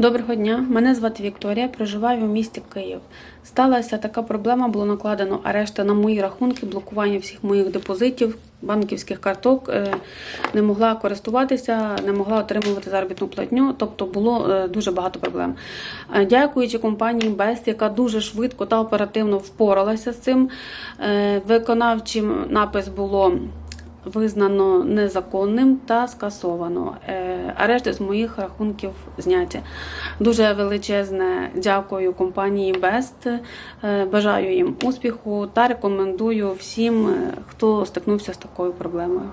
Доброго дня, мене звати Вікторія, проживаю в місті Київ. Сталася така проблема, було накладено арешти на мої рахунки, блокування всіх моїх депозитів, банківських карток. Е, Не могла користуватися, не могла отримувати заробітну платню, тобто було е, дуже багато проблем. Е, Дякуючи компанії Best, яка дуже швидко та оперативно впоралася з цим. Виконавчим напис було визнано незаконним та скасовано. Е, Арешти з моїх рахунків зняті. Дуже величезне дякую компанії. Е, Бажаю їм успіху та рекомендую всім, е, хто стикнувся з такою проблемою.